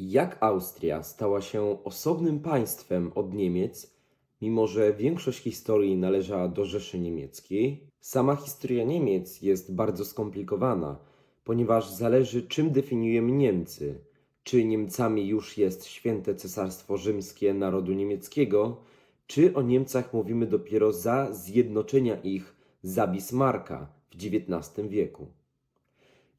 Jak Austria stała się osobnym państwem od Niemiec, mimo że większość historii należała do Rzeszy Niemieckiej? Sama historia Niemiec jest bardzo skomplikowana, ponieważ zależy czym definiujemy Niemcy. Czy Niemcami już jest święte Cesarstwo Rzymskie narodu niemieckiego, czy o Niemcach mówimy dopiero za zjednoczenia ich za Bismarcka w XIX wieku?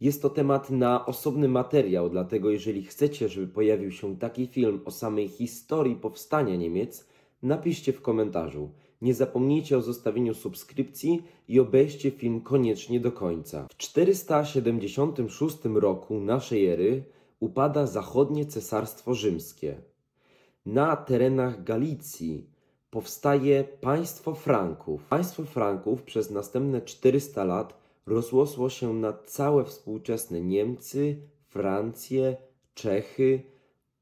Jest to temat na osobny materiał, dlatego jeżeli chcecie, żeby pojawił się taki film o samej historii powstania Niemiec, napiszcie w komentarzu. Nie zapomnijcie o zostawieniu subskrypcji i obejrzcie film koniecznie do końca. W 476 roku naszej ery upada zachodnie Cesarstwo Rzymskie. Na terenach Galicji powstaje państwo Franków. Państwo Franków przez następne 400 lat rozrosło się na całe współczesne Niemcy, Francję, Czechy,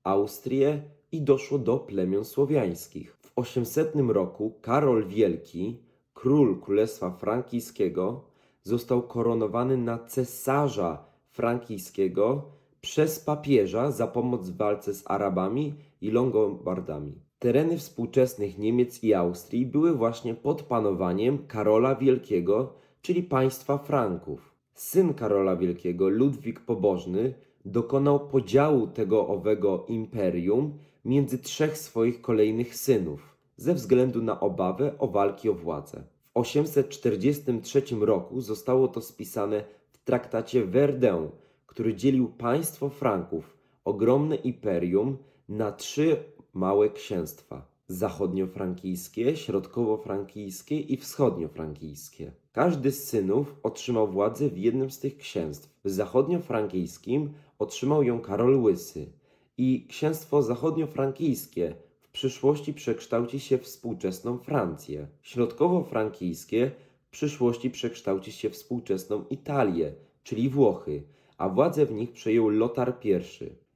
Austrię i doszło do plemion słowiańskich. W 800 roku Karol Wielki, król Królestwa Frankijskiego, został koronowany na cesarza frankijskiego przez papieża za pomoc w walce z Arabami i Longobardami. Tereny współczesnych Niemiec i Austrii były właśnie pod panowaniem Karola Wielkiego, czyli państwa Franków. Syn Karola Wielkiego, Ludwik Pobożny, dokonał podziału tego owego imperium między trzech swoich kolejnych synów, ze względu na obawę o walki o władzę. W 843 roku zostało to spisane w traktacie Verdun, który dzielił państwo Franków, ogromne imperium, na trzy małe księstwa: zachodniofrankijskie, środkowo-frankijskie i wschodniofrankijskie. Każdy z synów otrzymał władzę w jednym z tych księstw. W zachodniofrankijskim otrzymał ją Karol Łysy i księstwo zachodniofrankijskie w przyszłości przekształci się w współczesną Francję. Środkowo-frankijskie w przyszłości przekształci się w współczesną Italię, czyli Włochy, a władzę w nich przejął Lotar I.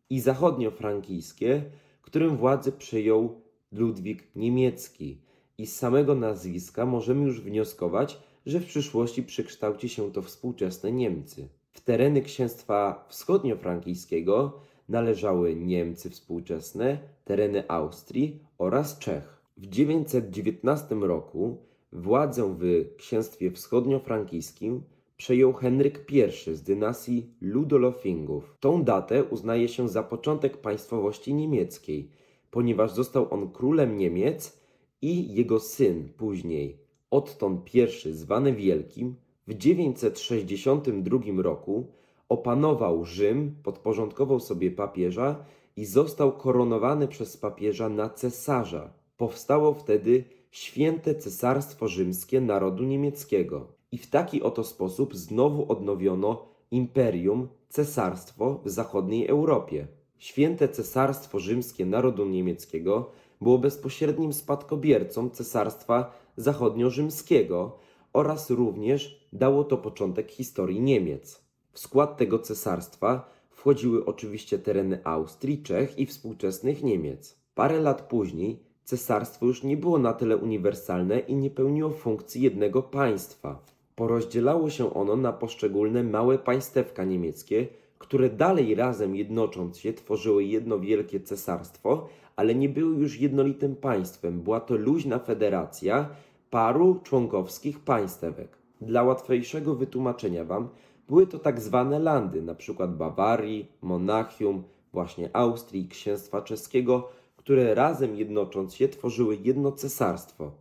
I zachodniofrankijskie, którym władzę przejął Ludwik Niemiecki. I z samego nazwiska możemy już wnioskować, że w przyszłości przekształci się to współczesne Niemcy. W tereny księstwa wschodniofrankijskiego należały Niemcy współczesne, tereny Austrii oraz Czech. W 919 roku władzę w księstwie wschodniofrankijskim przejął Henryk I z dynastii Ludolfingów. Tą datę uznaje się za początek państwowości niemieckiej, ponieważ został on królem Niemiec i jego syn później Otton I zwany Wielkim w 962 roku opanował Rzym, podporządkował sobie papieża i został koronowany przez papieża na cesarza. Powstało wtedy święte Cesarstwo Rzymskie narodu niemieckiego. I w taki oto sposób znowu odnowiono imperium, cesarstwo w zachodniej Europie. Święte Cesarstwo Rzymskie narodu niemieckiego było bezpośrednim spadkobiercą Cesarstwa Zachodnio-Rzymskiego oraz również dało to początek historii Niemiec. W skład tego cesarstwa wchodziły oczywiście tereny Austrii, Czech i współczesnych Niemiec. Parę lat później cesarstwo już nie było na tyle uniwersalne i nie pełniło funkcji jednego państwa. Porozdzielało się ono na poszczególne małe państewka niemieckie, które dalej razem jednocząc się tworzyły jedno wielkie cesarstwo, ale nie były już jednolitym państwem. Była to luźna federacja paru członkowskich państewek. Dla łatwiejszego wytłumaczenia Wam, były to tak zwane landy, np. Bawarii, Monachium, właśnie Austrii, Księstwa Czeskiego, które razem jednocząc się tworzyły jedno cesarstwo.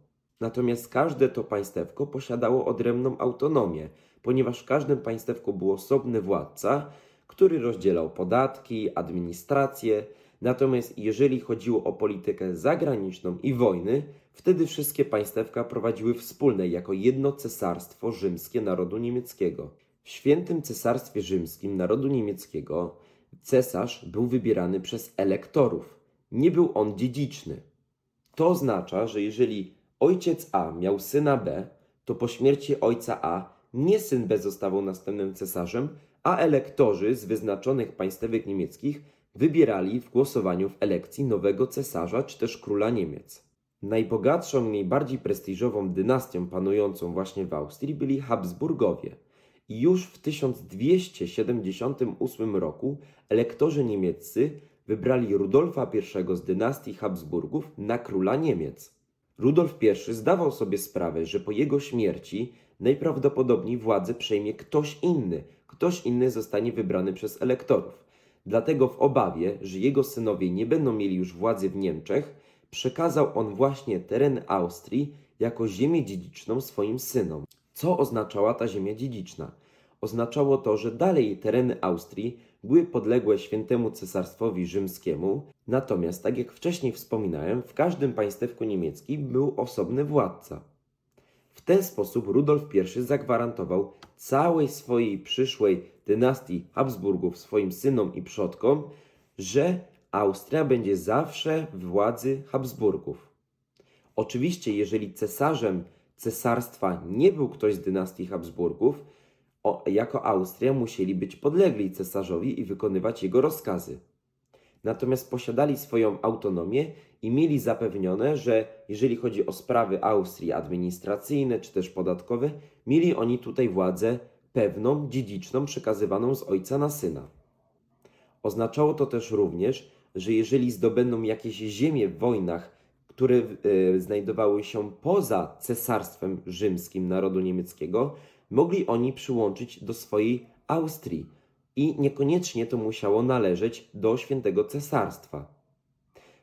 Natomiast każde to państewko posiadało odrębną autonomię, ponieważ w każdym państewku był osobny władca, który rozdzielał podatki, administrację. Natomiast jeżeli chodziło o politykę zagraniczną i wojny, wtedy wszystkie państewka prowadziły wspólne jako jedno cesarstwo rzymskie narodu niemieckiego. W świętym cesarstwie rzymskim narodu niemieckiego cesarz był wybierany przez elektorów. Nie był on dziedziczny. To oznacza, że jeżeli ojciec A miał syna B, to po śmierci ojca A nie syn B zostawał następnym cesarzem, a elektorzy z wyznaczonych państewek niemieckich wybierali w głosowaniu w elekcji nowego cesarza czy też króla Niemiec. Najbogatszą i najbardziej prestiżową dynastią panującą właśnie w Austrii byli Habsburgowie. I już w 1278 roku elektorzy niemieccy wybrali Rudolfa I z dynastii Habsburgów na króla Niemiec. Rudolf I zdawał sobie sprawę, że po jego śmierci najprawdopodobniej władzę przejmie ktoś inny, ktoś inny zostanie wybrany przez elektorów. Dlatego w obawie, że jego synowie nie będą mieli już władzy w Niemczech, przekazał on właśnie teren Austrii jako ziemię dziedziczną swoim synom. Co oznaczała ta ziemia dziedziczna? Oznaczało to, że dalej tereny Austrii były podległe świętemu cesarstwowi rzymskiemu, natomiast, tak jak wcześniej wspominałem, w każdym państewku niemieckim był osobny władca. W ten sposób Rudolf I zagwarantował całej swojej przyszłej dynastii Habsburgów, swoim synom i przodkom, że Austria będzie zawsze władzy Habsburgów. Oczywiście, jeżeli cesarzem cesarstwa nie był ktoś z dynastii Habsburgów, o, jako Austria musieli być podlegli cesarzowi i wykonywać jego rozkazy. Natomiast posiadali swoją autonomię i mieli zapewnione, że jeżeli chodzi o sprawy Austrii administracyjne czy też podatkowe, mieli oni tutaj władzę pewną, dziedziczną, przekazywaną z ojca na syna. Oznaczało to też również, że jeżeli zdobędą jakieś ziemie w wojnach, które e, znajdowały się poza cesarstwem rzymskim narodu niemieckiego, mogli oni przyłączyć do swojej Austrii i niekoniecznie to musiało należeć do świętego cesarstwa.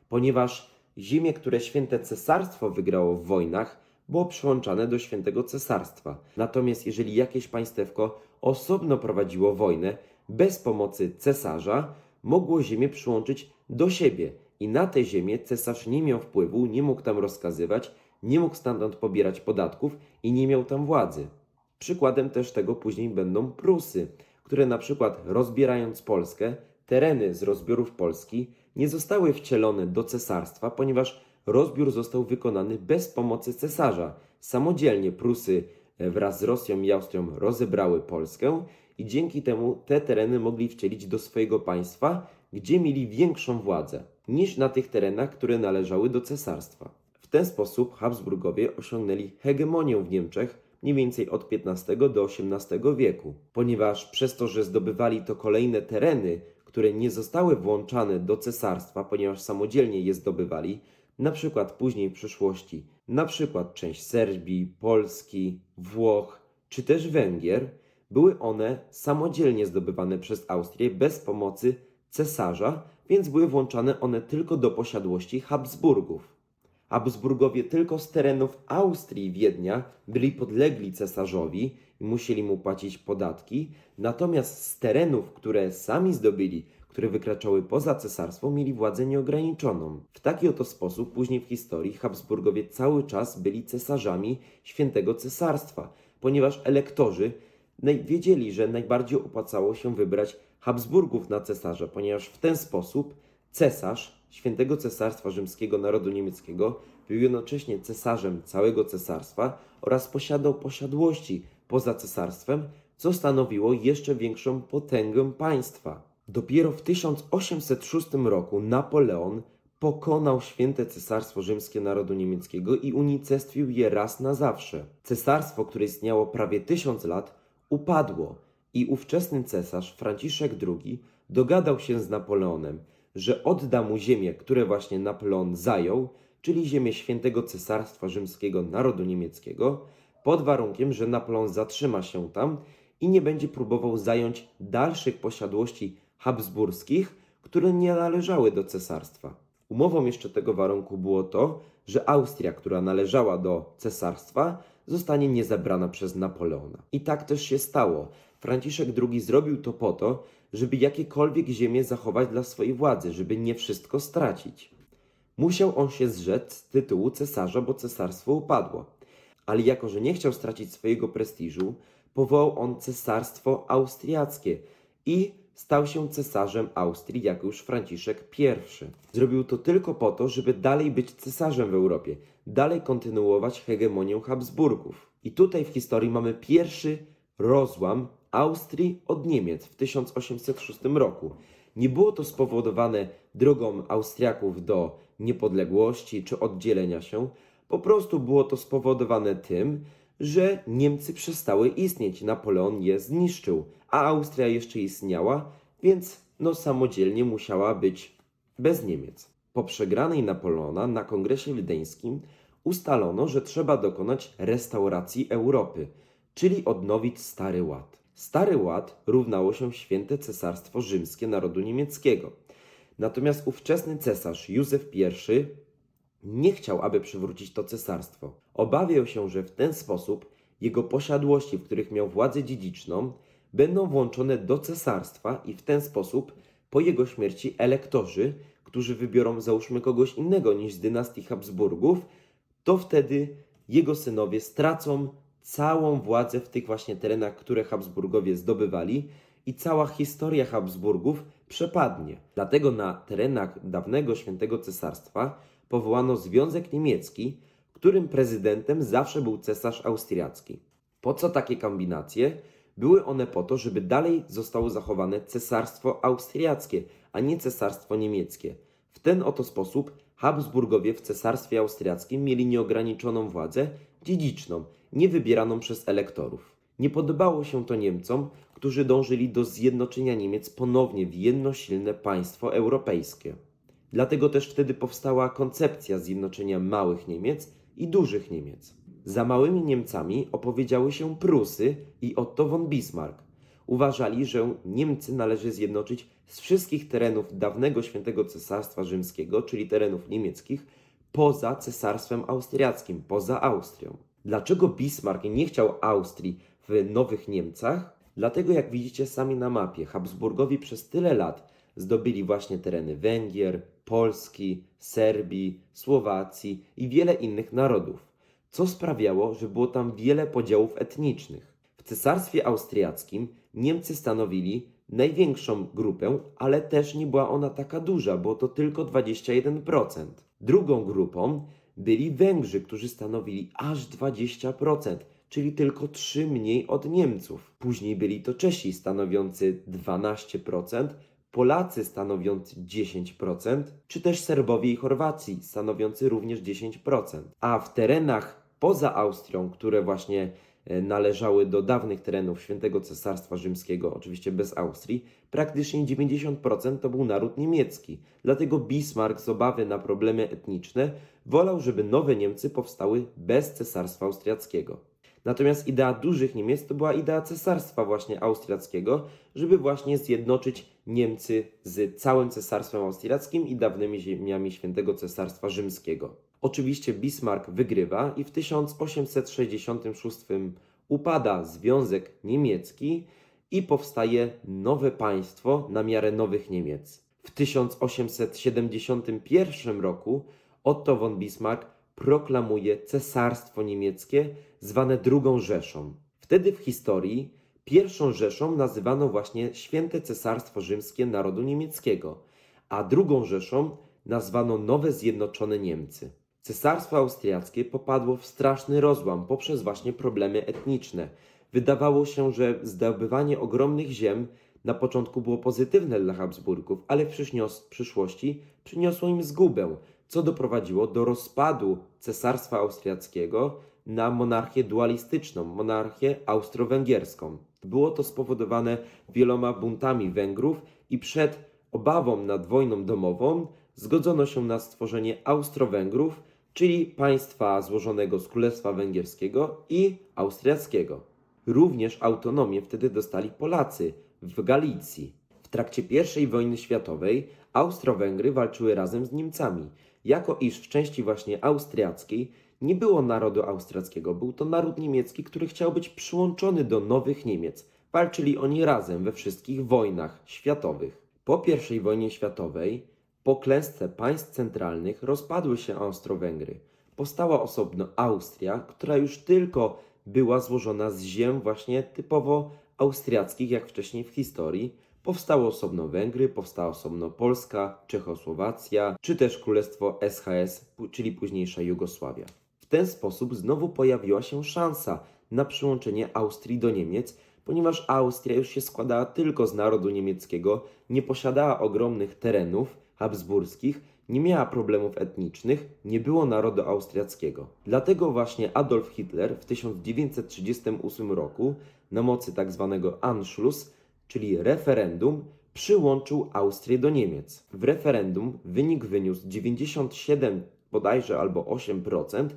Ponieważ ziemie, które święte cesarstwo wygrało w wojnach, było przyłączane do świętego cesarstwa. Natomiast jeżeli jakieś państewko osobno prowadziło wojnę bez pomocy cesarza, mogło ziemię przyłączyć do siebie i na te ziemię cesarz nie miał wpływu, nie mógł tam rozkazywać, nie mógł stamtąd pobierać podatków i nie miał tam władzy. Przykładem też tego później będą Prusy, które na przykład rozbierając Polskę, tereny z rozbiorów Polski nie zostały wcielone do cesarstwa, ponieważ rozbiór został wykonany bez pomocy cesarza. Samodzielnie Prusy e, wraz z Rosją i Austrią rozebrały Polskę i dzięki temu te tereny mogli wcielić do swojego państwa, gdzie mieli większą władzę niż na tych terenach, które należały do cesarstwa. W ten sposób Habsburgowie osiągnęli hegemonię w Niemczech mniej więcej od XV do XVIII wieku, ponieważ przez to, że zdobywali to kolejne tereny, które nie zostały włączane do cesarstwa, ponieważ samodzielnie je zdobywali, na przykład później w przyszłości, na przykład część Serbii, Polski, Włoch czy też Węgier, były one samodzielnie zdobywane przez Austrię bez pomocy cesarza, więc były włączane one tylko do posiadłości Habsburgów. Habsburgowie tylko z terenów Austrii i Wiednia byli podlegli cesarzowi musieli mu płacić podatki, natomiast z terenów, które sami zdobyli, które wykraczały poza cesarstwo, mieli władzę nieograniczoną. W taki oto sposób później w historii Habsburgowie cały czas byli cesarzami świętego cesarstwa, ponieważ elektorzy wiedzieli, że najbardziej opłacało się wybrać Habsburgów na cesarza, ponieważ w ten sposób cesarz świętego cesarstwa rzymskiego narodu niemieckiego był jednocześnie cesarzem całego cesarstwa oraz posiadał posiadłości poza cesarstwem, co stanowiło jeszcze większą potęgę państwa. Dopiero w 1806 roku Napoleon pokonał święte cesarstwo rzymskie narodu niemieckiego i unicestwił je raz na zawsze. Cesarstwo, które istniało prawie tysiąc lat, upadło i ówczesny cesarz Franciszek II dogadał się z Napoleonem, że odda mu ziemię, które właśnie Napoleon zajął, czyli ziemię świętego cesarstwa rzymskiego narodu niemieckiego, pod warunkiem, że Napoleon zatrzyma się tam i nie będzie próbował zająć dalszych posiadłości habsburskich, które nie należały do cesarstwa. Umową jeszcze tego warunku było to, że Austria, która należała do cesarstwa, zostanie niezabrana przez Napoleona. I tak też się stało. Franciszek II zrobił to po to, żeby jakiekolwiek ziemię zachować dla swojej władzy, żeby nie wszystko stracić. Musiał on się zrzec z tytułu cesarza, bo cesarstwo upadło. Ale jako, że nie chciał stracić swojego prestiżu, powołał on cesarstwo austriackie i stał się cesarzem Austrii, jako już Franciszek I. Zrobił to tylko po to, żeby dalej być cesarzem w Europie, dalej kontynuować hegemonię Habsburgów. I tutaj w historii mamy pierwszy rozłam Austrii od Niemiec w 1806 roku. Nie było to spowodowane drogą Austriaków do niepodległości czy oddzielenia się, po prostu było to spowodowane tym, że Niemcy przestały istnieć, Napoleon je zniszczył, a Austria jeszcze istniała, więc no samodzielnie musiała być bez Niemiec. Po przegranej Napoleona na kongresie wiedeńskim ustalono, że trzeba dokonać restauracji Europy, czyli odnowić Stary Ład. Stary Ład równało się święte cesarstwo rzymskie narodu niemieckiego. Natomiast ówczesny cesarz Józef I nie chciał, aby przywrócić to cesarstwo. Obawiał się, że w ten sposób jego posiadłości, w których miał władzę dziedziczną, będą włączone do cesarstwa i w ten sposób po jego śmierci elektorzy, którzy wybiorą załóżmy kogoś innego niż z dynastii Habsburgów, to wtedy jego synowie stracą całą władzę w tych właśnie terenach, które Habsburgowie zdobywali i cała historia Habsburgów przepadnie. Dlatego na terenach dawnego Świętego Cesarstwa powołano Związek Niemiecki, którym prezydentem zawsze był cesarz austriacki. Po co takie kombinacje? Były one po to, żeby dalej zostało zachowane cesarstwo austriackie, a nie cesarstwo niemieckie. W ten oto sposób Habsburgowie w cesarstwie austriackim mieli nieograniczoną władzę dziedziczną, nie wybieraną przez elektorów. Nie podobało się to Niemcom, którzy dążyli do zjednoczenia Niemiec ponownie w jedno silne państwo europejskie. Dlatego też wtedy powstała koncepcja zjednoczenia małych Niemiec i dużych Niemiec. Za małymi Niemcami opowiedziały się Prusy i Otto von Bismarck. Uważali, że Niemcy należy zjednoczyć z wszystkich terenów dawnego Świętego Cesarstwa Rzymskiego, czyli terenów niemieckich, poza Cesarstwem Austriackim, poza Austrią. Dlaczego Bismarck nie chciał Austrii w Nowych Niemcach? Dlatego, jak widzicie sami na mapie, Habsburgowie przez tyle lat zdobyli właśnie tereny Węgier, Polski, Serbii, Słowacji i wiele innych narodów, co sprawiało, że było tam wiele podziałów etnicznych. W Cesarstwie Austriackim Niemcy stanowili największą grupę, ale też nie była ona taka duża, było to tylko 21%. Drugą grupą byli Węgrzy, którzy stanowili aż 20%, czyli tylko 3 mniej od Niemców. Później byli to Czesi stanowiący 12%, Polacy stanowiący 10%, czy też Serbowie i Chorwacji stanowiący również 10%. A w terenach poza Austrią, które właśnie e, należały do dawnych terenów Świętego Cesarstwa Rzymskiego, oczywiście bez Austrii, praktycznie 90% to był naród niemiecki. Dlatego Bismarck z obawy na problemy etniczne wolał, żeby nowe Niemcy powstały bez Cesarstwa Austriackiego. Natomiast idea dużych Niemiec to była idea cesarstwa właśnie austriackiego, żeby właśnie zjednoczyć Niemcy z całym cesarstwem austriackim i dawnymi ziemiami świętego cesarstwa rzymskiego. Oczywiście Bismarck wygrywa i w 1866 upada Związek Niemiecki i powstaje nowe państwo na miarę nowych Niemiec. W 1871 roku Otto von Bismarck proklamuje cesarstwo niemieckie zwane II Rzeszą. Wtedy w historii pierwszą Rzeszą nazywano właśnie Święte Cesarstwo Rzymskie Narodu Niemieckiego, a drugą Rzeszą nazwano Nowe Zjednoczone Niemcy. Cesarstwo austriackie popadło w straszny rozłam poprzez właśnie problemy etniczne. Wydawało się, że zdobywanie ogromnych ziem na początku było pozytywne dla Habsburgów, ale w przyszłości przyniosło im zgubę, co doprowadziło do rozpadu Cesarstwa Austriackiego na monarchię dualistyczną, monarchię austro-węgierską. Było to spowodowane wieloma buntami Węgrów i przed obawą nad wojną domową zgodzono się na stworzenie Austro-Węgrów, czyli państwa złożonego z Królestwa Węgierskiego i Austriackiego. Również autonomię wtedy dostali Polacy w Galicji. W trakcie I wojny światowej Austro-Węgry walczyły razem z Niemcami, jako iż w części właśnie austriackiej nie było narodu austriackiego, był to naród niemiecki, który chciał być przyłączony do nowych Niemiec. Walczyli oni razem we wszystkich wojnach światowych. Po I wojnie światowej, po klęsce państw centralnych, rozpadły się Austro-Węgry. Powstała osobno Austria, która już tylko była złożona z ziem właśnie typowo austriackich, jak wcześniej w historii. Powstało osobno Węgry, powstała osobno Polska, Czechosłowacja, czy też Królestwo SHS, czyli późniejsza Jugosławia. Ten sposób znowu pojawiła się szansa na przyłączenie Austrii do Niemiec, ponieważ Austria już się składała tylko z narodu niemieckiego, nie posiadała ogromnych terenów habsburskich, nie miała problemów etnicznych, nie było narodu austriackiego. Dlatego właśnie Adolf Hitler w 1938 roku na mocy tzw. Anschluss, czyli referendum, przyłączył Austrię do Niemiec. W referendum wynik wyniósł 97 bodajże albo 8%,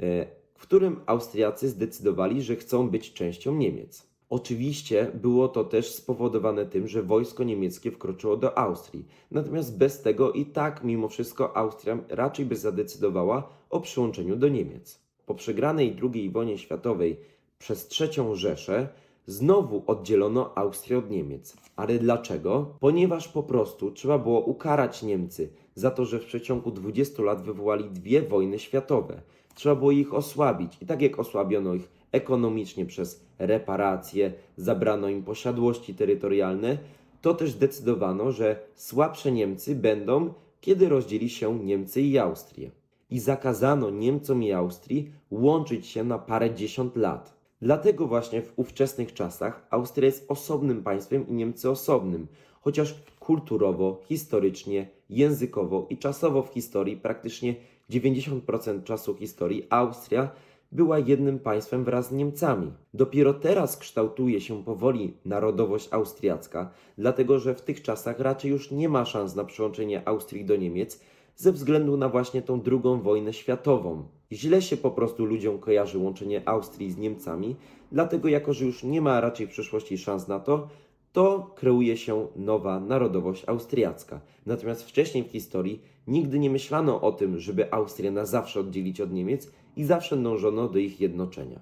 e, w którym Austriacy zdecydowali, że chcą być częścią Niemiec. Oczywiście było to też spowodowane tym, że wojsko niemieckie wkroczyło do Austrii. Natomiast bez tego i tak mimo wszystko Austria raczej by zadecydowała o przyłączeniu do Niemiec. Po przegranej II wojnie światowej przez III Rzeszę znowu oddzielono Austrię od Niemiec. Ale dlaczego? Ponieważ po prostu trzeba było ukarać Niemcy za to, że w przeciągu 20 lat wywołali dwie wojny światowe. Trzeba było ich osłabić i tak jak osłabiono ich ekonomicznie przez reparacje, zabrano im posiadłości terytorialne, to też zdecydowano, że słabsze Niemcy będą, kiedy rozdzieli się Niemcy i Austrię. I zakazano Niemcom i Austrii łączyć się na parę dziesiąt lat. Dlatego właśnie w ówczesnych czasach Austria jest osobnym państwem i Niemcy osobnym, chociaż kulturowo, historycznie, językowo i czasowo w historii praktycznie 90% czasu historii Austria była jednym państwem wraz z Niemcami. Dopiero teraz kształtuje się powoli narodowość austriacka, dlatego że w tych czasach raczej już nie ma szans na przyłączenie Austrii do Niemiec ze względu na właśnie tą drugą wojnę światową. Źle się po prostu ludziom kojarzy łączenie Austrii z Niemcami, dlatego jako że już nie ma raczej w przyszłości szans na to, to kreuje się nowa narodowość austriacka. Natomiast wcześniej w historii nigdy nie myślano o tym, żeby Austrię na zawsze oddzielić od Niemiec i zawsze dążono do ich jednoczenia.